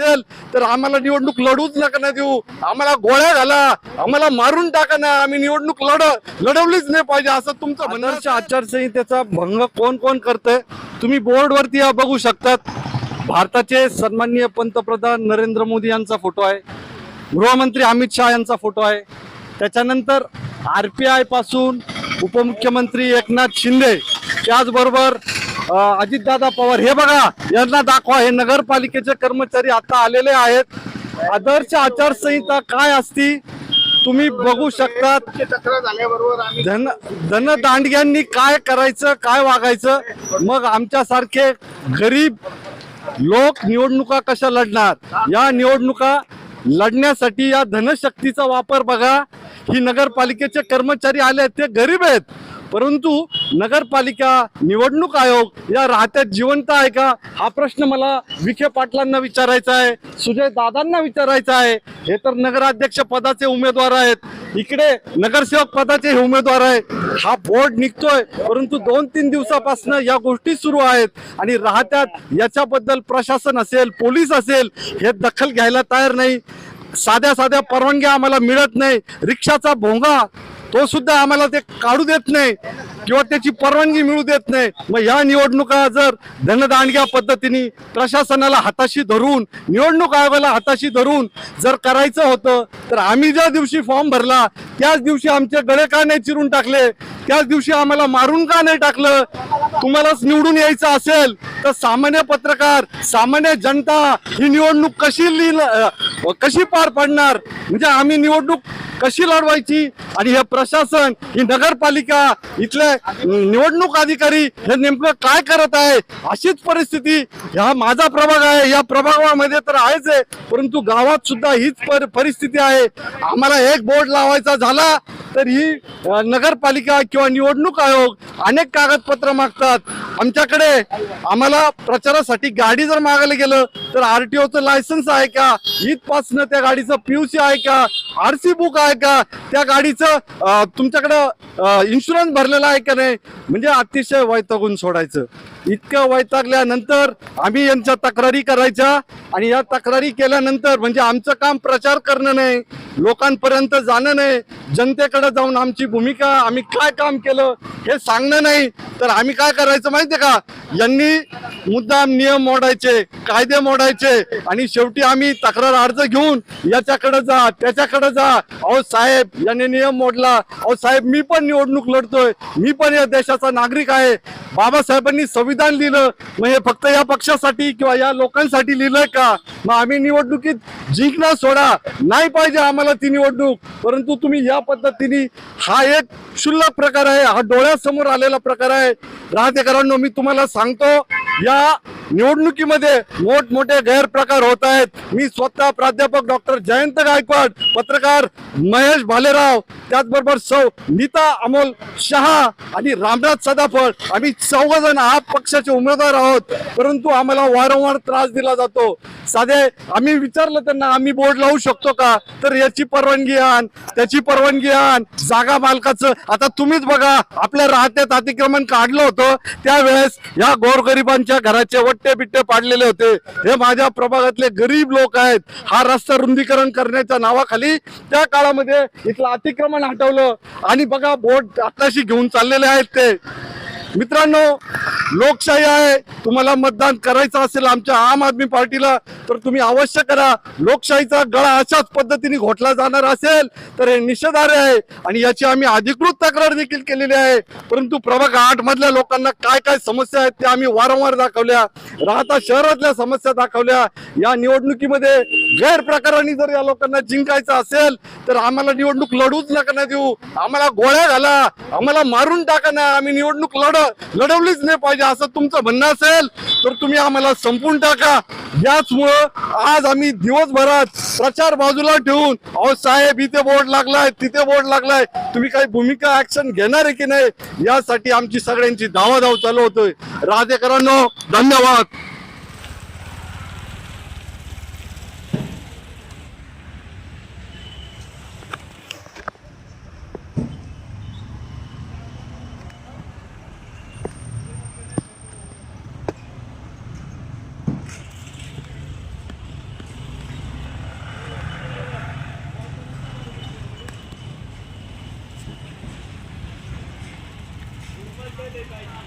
असेल तर आम्हाला निवडणूक लढूच नका ना देऊ. आम्हाला गोळ्या घाला आम्हाला मारून टाका ना. आम्ही निवडणूक लढ लढवलीच नाही पाहिजे असं तुमचं म्हणणं आचारसंहितेचा भंग कोण कोण करतंय? तुम्ही बोर्डवरती बघू शकतात. भारताचे सन्माननीय पंतप्रधान नरेंद्र मोदी यांचा फोटो आहे. गृहमंत्री अमित शहा यांचा फोटो आहे. त्याच्यानंतर आर पी आयपासून उपमुख्यमंत्री एकनाथ शिंदे त्याचबरोबर अजितदादा पवार हे बघा यांना दाखवा हे नगरपालिकेचे कर्मचारी आता आलेले आहेत. आदर्श आचारसंहिता काय असती तुम्ही बघू शकतात. धन धनदांडग्यांनी काय करायचं काय वागायचं मग आमच्यासारखे गरीब लोक निवडणुका कशा लढणार? या निवडणुका लढण्यासाठी या धनशक्तीचा वापर बघा. ही नगरपालिकेचे कर्मचारी आले आहेत ते गरीब आहेत. परंतु नगरपालिका निवडणूक आयोग या राहत्यात जिवंत आहे का? हा प्रश्न मला विखे पाटलांना विचारायचा आहे सुजय दादांना विचारायचा आहे. हे तर नगराध्यक्ष पदाचे उमेदवार आहेत. इकडे नगरसेवक पदाचे हे उमेदवार आहे हा बोर्ड निघतोय परंतु दोन तीन दिवसापासून या गोष्टी सुरू आहेत. आणि राहत्यात याच्याबद्दल प्रशासन असेल पोलीस असेल हे दखल घ्यायला तयार नाही. साध्या साध्या परवानग्या आम्हाला मिळत नाही. रिक्षाचा भोंगा तो सुद्धा आम्हाला ते काढू देत नाही किंवा त्याची परवानगी मिळू देत नाही. मग या निवडणुका जर धनदांडग्या पद्धतीने प्रशासनाला हाताशी धरून निवडणूक आयोगाला हाताशी धरून जर करायचं होतं तर आम्ही ज्या दिवशी फॉर्म भरला त्याच दिवशी आमचे गळे का नाही चिरून टाकले त्याच दिवशी आम्हाला मारून का नाही टाकलं? तुम्हालाच निवडून यायचं असेल तर सामान्य पत्रकार सामान्य जनता ही निवडणूक कशी कशी पार पडणार? म्हणजे आम्ही निवडणूक कशी लढवायची? आणि हे प्रशासन ही नगरपालिका इथले निवडणूक अधिकारी हे नेमकं काय करत आहे? अशीच परिस्थिती ह्या माझा प्रभाग आहे. या प्रभागामध्ये तर आहेच आहे परंतु गावात सुद्धा हीच पर परिस्थिती आहे. आम्हाला एक बोर्ड लावायचा झाला तर ही नगरपालिका किंवा निवडणूक आयोग अनेक कागदपत्र मागतात. आमच्याकडे आम्हाला प्रचारासाठी गाडी जर मागायला गेलं तर आरटीओचं लायसन्स आहे का? इथपासनं त्या गाडीचं पीयूसी आहे का? आरसी बुक आहे का? त्या गाडीचं तुमच्याकडं इन्शुरन्स भरलेला आहे का नाही? म्हणजे अतिशय वैतागून सोडायचं. इतकं वैतागल्यानंतर आम्ही यांच्या तक्रारी करायच्या आणि या तक्रारी केल्यानंतर म्हणजे आमचं काम प्रचार करणं नाही लोकांपर्यंत जाणं नाही जनतेकडे जाऊन आमची भूमिका आम्ही काय काम केलं हे सांगणं नाही. तर आम्ही काय करायचं माहितीये का? यांनी मुद्दाम नियम मोडायचे कायदे मोडायचे आणि शेवटी आम्ही तक्रार अर्ज घेऊन याच्याकडे जा त्याच्याकडे जा अहो साहेब यांनी नियम मोडला. अहो साहेब मी पण निवडणूक लढतोय. मी पण या देशाचा नागरिक आहे. बाबासाहेबांनी संविधान लिहिलं. मग हे फक्त या पक्षासाठी किंवा या लोकांसाठी लिहिलंय का? मग आम्ही निवडणुकीत जिंकणं सोडा. नाही पाहिजे आम्हाला ती निवडणूक. परंतु तुम्ही या पद्धतीने हा एक क्षुल्लक प्रकार आहे. हा डोळ्यासमोर आलेला प्रकार आहे. राहतेकरांनो मी तुम्हाला सांगतो. या निवडणुकीमध्ये मोठमोठे गैरप्रकार होत आहेत. मी स्वतः प्राध्यापक डॉक्टर जयंत गायकवाड पत्रकार महेश भालेराव त्याचबरोबर सौ नीता अमोल शहा आणि रामनाथ सदाफळ. आम्ही चौघ जण हा पक्षाचे उमेदवार आहोत. परंतु आम्हाला वारंवार त्रास दिला जातो. साधे आम्ही विचारलं त्यांना आम्ही बोर्ड लावू शकतो का? तर याची परवानगी आण त्याची परवानगी आण. जागा मालकाचं आता तुम्हीच बघा आपल्या राहत्यात अतिक्रमण काढलं होतं त्यावेळेस या गोरगरिबांच्या घराचे वट्टे बिट्टे पाडलेले होते. हे माझ्या प्रभागातले गरीब लोक आहेत. हा रस्ता रुंदीकरण करण्याच्या नावाखाली त्या काळामध्ये इथलं अतिक्रमण हटवलं. आणि बघा बोट आताशी घेऊन चाललेले आहेत ते. मित्रांनो लोकशाही आहे. तुम्हाला मतदान करायचं असेल आमच्या आम आदमी पार्टीला तर तुम्ही अवश्य करा. लोकशाहीचा गळा अशाच पद्धतीने घोटला जाणार असेल तर हे निषेधार्ह आहे. आणि याची आम्ही अधिकृत तक्रार देखील केलेली आहे. परंतु प्रभाग आठ मधल्या लोकांना काय काय समस्या आहेत त्या आम्ही वारंवार दाखवल्या. राहता शहरातल्या समस्या दाखवल्या. या निवडणुकीमध्ये गैरप्रकारांनी जर या लोकांना जिंकायचं असेल तर आम्हाला निवडणूक लढूच नका ना देऊ. आम्हाला गोळ्या घाला. आम्हाला मारून टाका ना. आम्ही निवडणूक लढ लढवलीच नाही पाहिजे असं तुमचं म्हणणं असेल तर तुम्ही आम्हाला संपून टाका. याचमुळं आज आम्ही दिवसभरात प्रचार बाजूला ठेवून अहो साहेब इथे बोर्ड लागलाय तिथे बोर्ड लागलाय. तुम्ही काही भूमिका ऍक्शन घेणार आहे की नाही? यासाठी आमची सगळ्यांची धावाधाव चालू होतोय. राधेकरांनो धन्यवाद. बदलले पाहिजे